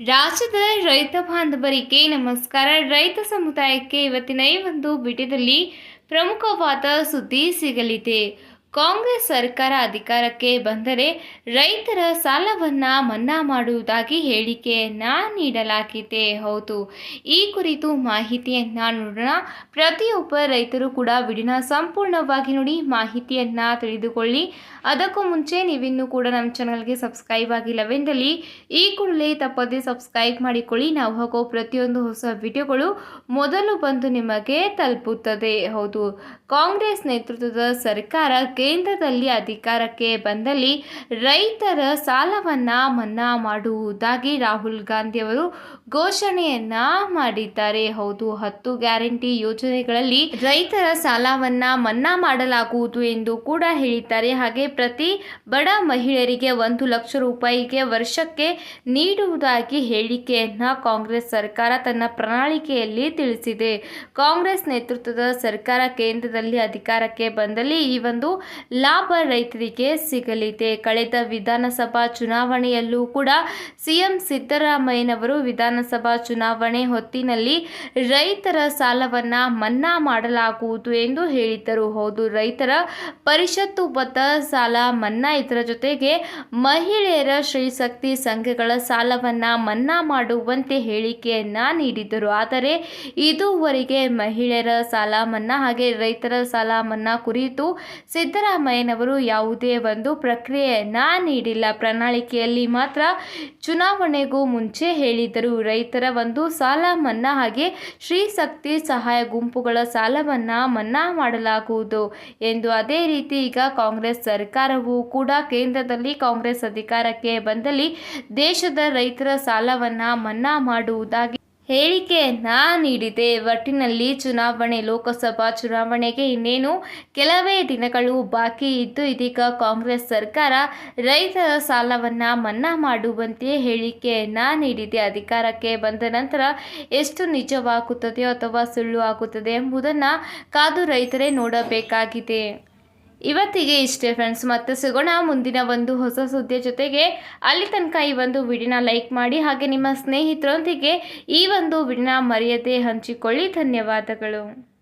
ರಾಜ್ಯದ ರೈತ ಬಾಂಧವರಿಗೆ ನಮಸ್ಕಾರ. ರೈತ ಸಮುದಾಯಕ್ಕೆ ಇವತ್ತಿನ ಈ ಒಂದು ಬಿಡಿದಲ್ಲಿ ಪ್ರಮುಖವಾದ ಸುದ್ದಿ ಸಿಗಲಿದೆ. ಕಾಂಗ್ರೆಸ್ ಸರ್ಕಾರ ಅಧಿಕಾರಕ್ಕೆ ಬಂದರೆ ರೈತರ ಸಾಲವನ್ನು ಮನ್ನಾ ಮಾಡುವುದಾಗಿ ಹೇಳಿಕೆಯನ್ನ ನೀಡಲಾಗಿದೆ. ಹೌದು. ಈ ಕುರಿತು ಮಾಹಿತಿಯನ್ನ ನೋಡೋಣ. ಪ್ರತಿಯೊಬ್ಬ ರೈತರು ಕೂಡ ವಿಡಿಯೋನ ಸಂಪೂರ್ಣವಾಗಿ ನೋಡಿ ಮಾಹಿತಿಯನ್ನ ತಿಳಿದುಕೊಳ್ಳಿ. ಅದಕ್ಕೂ ಮುಂಚೆ ನೀವಿನ್ನೂ ಕೂಡ ನಮ್ಮ ಚಾನಲ್ಗೆ ಸಬ್ಸ್ಕ್ರೈಬ್ ಆಗಿಲ್ಲವೆಂದಲ್ಲಿ ಈ ಕೂಡಲೇ ತಪ್ಪದೇ ಸಬ್ಸ್ಕ್ರೈಬ್ ಮಾಡಿಕೊಳ್ಳಿ. ನಾವು ಹಾಕೋ ಪ್ರತಿಯೊಂದು ಹೊಸ ವಿಡಿಯೋಗಳು ಮೊದಲು ಬಂದು ನಿಮಗೆ ತಲುಪುತ್ತದೆ. ಹೌದು. ಕಾಂಗ್ರೆಸ್ ನೇತೃತ್ವದ ಸರ್ಕಾರ ಕೇಂದ್ರದಲ್ಲಿ ಅಧಿಕಾರಕ್ಕೆ ಬಂದಲ್ಲಿ ರೈತರ ಸಾಲವನ್ನ ಮನ್ನಾ ಮಾಡುವುದಾಗಿ ರಾಹುಲ್ ಗಾಂಧಿ ಅವರು ಘೋಷಣೆಯನ್ನ ಮಾಡಿದ್ದಾರೆ. ಹೌದು, ಹತ್ತು ಗ್ಯಾರಂಟಿ ಯೋಜನೆಗಳಲ್ಲಿ ರೈತರ ಸಾಲವನ್ನ ಮನ್ನಾ ಮಾಡಲಾಗುವುದು ಎಂದು ಕೂಡ ಹೇಳಿದ್ದಾರೆ. ಹಾಗೆ ಪ್ರತಿ ಬಡ ಮಹಿಳೆಯರಿಗೆ ಒಂದು ಲಕ್ಷ ರೂಪಾಯಿಗೆ ವರ್ಷಕ್ಕೆ ನೀಡುವುದಾಗಿ ಹೇಳಿಕೆಯನ್ನ ಕಾಂಗ್ರೆಸ್ ಸರ್ಕಾರ ತನ್ನ ಪ್ರಣಾಳಿಕೆಯಲ್ಲಿ ತಿಳಿಸಿದೆ. ಕಾಂಗ್ರೆಸ್ ನೇತೃತ್ವದ ಸರ್ಕಾರ ಕೇಂದ್ರದಲ್ಲಿ ಅಧಿಕಾರಕ್ಕೆ ಬಂದಲ್ಲಿ ಈ ಒಂದು ಲಾಭ ರೈತರಿಗೆ ಸಿಗಲಿದೆ. ಕಳೆದ ವಿಧಾನಸಭಾ ಚುನಾವಣೆಯಲ್ಲೂ ಕೂಡ ಸಿಎಂ ಸಿದ್ದರಾಮಯ್ಯನವರು ವಿಧಾನಸಭಾ ಚುನಾವಣೆ ಹೊತ್ತಿನಲ್ಲಿ ರೈತರ ಸಾಲವನ್ನು ಮನ್ನಾ ಮಾಡಲಾಗುವುದು ಎಂದು ಹೇಳಿದ್ದರು. ಹೌದು, ರೈತರ ಪರಿಷತ್ತು ಪರಿಷತ್ತುಬದ್ಧ ಸಾಲ ಮನ್ನಾ ಇದರ ಜೊತೆಗೆ ಮಹಿಳೆಯರ ಶ್ರೀಶಕ್ತಿ ಸಂಘಗಳ ಸಾಲವನ್ನು ಮನ್ನಾ ಮಾಡುವಂತೆ ಹೇಳಿಕೆಯನ್ನು ನೀಡಿದ್ದರು. ಆದರೆ ಇದುವರೆಗೆ ಮಹಿಳೆಯರ ಸಾಲ ಮನ್ನಾ ಹಾಗೆ ರೈತರ ಸಾಲ ಮನ್ನಾ ಕುರಿತು ಸಿದ್ದರಾಮಯ್ಯನವರು ಯಾವುದೇ ಒಂದು ಪ್ರಕ್ರಿಯೆಯನ್ನ ನೀಡಿಲ್ಲ. ಪ್ರಣಾಳಿಕೆಯಲ್ಲಿ ಮಾತ್ರ ಚುನಾವಣೆಗೂ ಮುಂಚೆ ಹೇಳಿದರು ರೈತರ ಒಂದು ಸಾಲ ಮನ್ನಾ ಹಾಗೆ ಶ್ರೀಶಕ್ತಿ ಸಹಾಯ ಗುಂಪುಗಳ ಸಾಲವನ್ನ ಮನ್ನಾ ಮಾಡಲಾಗುವುದು ಎಂದು ಅದೇ ರೀತಿ ಈಗ ಕಾಂಗ್ರೆಸ್ ಸರ್ಕಾರವು ಕೂಡ ಕೇಂದ್ರದಲ್ಲಿ ಕಾಂಗ್ರೆಸ್ ಅಧಿಕಾರಕ್ಕೆ ಬಂದಲ್ಲಿ ದೇಶದ ರೈತರ ಸಾಲವನ್ನ ಮನ್ನಾ ಮಾಡುವುದಾಗಿ ಹೇಳಿಕೆಯನ್ನ ನೀಡಿದೆ. ಒಟ್ಟಿನಲ್ಲಿ ಚುನಾವಣೆ, ಲೋಕಸಭಾ ಚುನಾವಣೆಗೆ ಇನ್ನೇನು ಕೆಲವೇ ದಿನಗಳು ಬಾಕಿ ಇದ್ದು ಇದೀಗ ಕಾಂಗ್ರೆಸ್ ಸರ್ಕಾರ ರೈತರ ಸಾಲವನ್ನ ಮನ್ನಾ ಮಾಡುವಂತೆ ಹೇಳಿಕೆಯನ್ನ ನೀಡಿದೆ. ಅಧಿಕಾರಕ್ಕೆ ಬಂದ ನಂತರ ಎಷ್ಟು ನಿಜವಾಗುತ್ತದೆಯೋ ಅಥವಾ ಸುಳ್ಳು ಆಗುತ್ತದೆ ಎಂಬುದನ್ನು ಕಾದು ರೈತರೇ ನೋಡಬೇಕಾಗಿದೆ. ಇವತ್ತಿಗೆ ಇಷ್ಟೇ ಫ್ರೆಂಡ್ಸ್ ಮತ್ತೆ ಸಿಗೋಣ ಮುಂದಿನ ಒಂದು ಹೊಸ ಸುದ್ದಿಯ ಜೊತೆಗೆ. ಅಲ್ಲಿ ತನಕ ಈ ಒಂದು ವಿಡಿಯೋನ ಲೈಕ್ ಮಾಡಿ, ಹಾಗೆ ನಿಮ್ಮ ಸ್ನೇಹಿತರೊಂದಿಗೆ ಈ ಒಂದು ವಿಡಿಯೋನ ಮರೆಯದೆ ಹಂಚಿಕೊಳ್ಳಿ. ಧನ್ಯವಾದಗಳು.